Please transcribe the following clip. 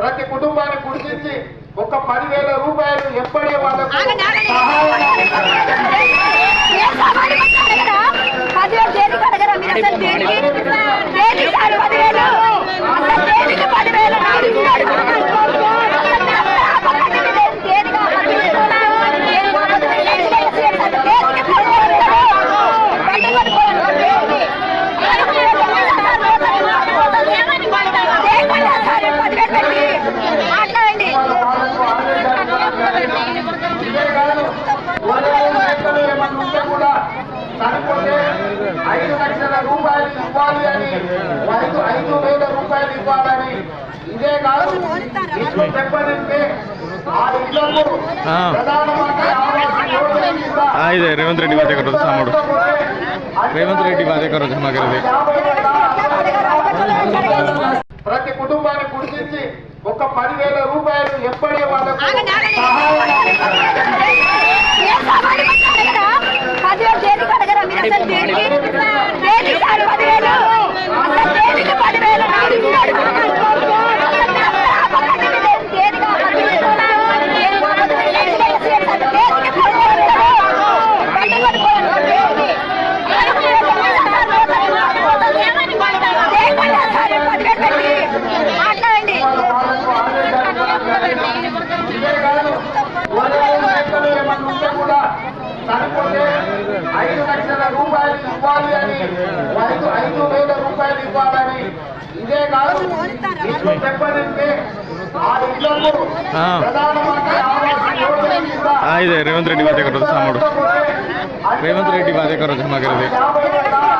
ప్రతి కుటుంబాన్ని గుర్తించి ఒక పదివేల రూపాయలు ఎప్పుడే వాళ్ళకు రైతు ఐదు వేల రూపాయలు ఇవ్వాలని. ఇదే కాదు ఇల్లు దెబ్బతింటే ఆ ఇళ్ళకు ప్రధానమంత్రి రేవంత్ రెడ్డి కింద ಇದೆ ರೇವಂತ್ రేవంత్ రెడ్డి ಸಾಮಾಡು ರೇವಂತ್ ರೆಡ್ಡಿ ಮಾತಾಡೋದು ಮಗರದೆ ప్రతి కుటుంబాన్ని గుర్తించి ఒక పదివేల రూపాయలు ఎప్పటి ఇవ్వాలి అని. రైతు ఐదు వేల రూపాయలు ఇవ్వాలని. ఇదే కాదు ఇట్లు దెబ్బతింటే ఆ ఇళ్ళకు ప్రధానమంత్రి రేవంత్ రెడ్డి బాధ్యత రేవంత్ రెడ్డి బాధ్యత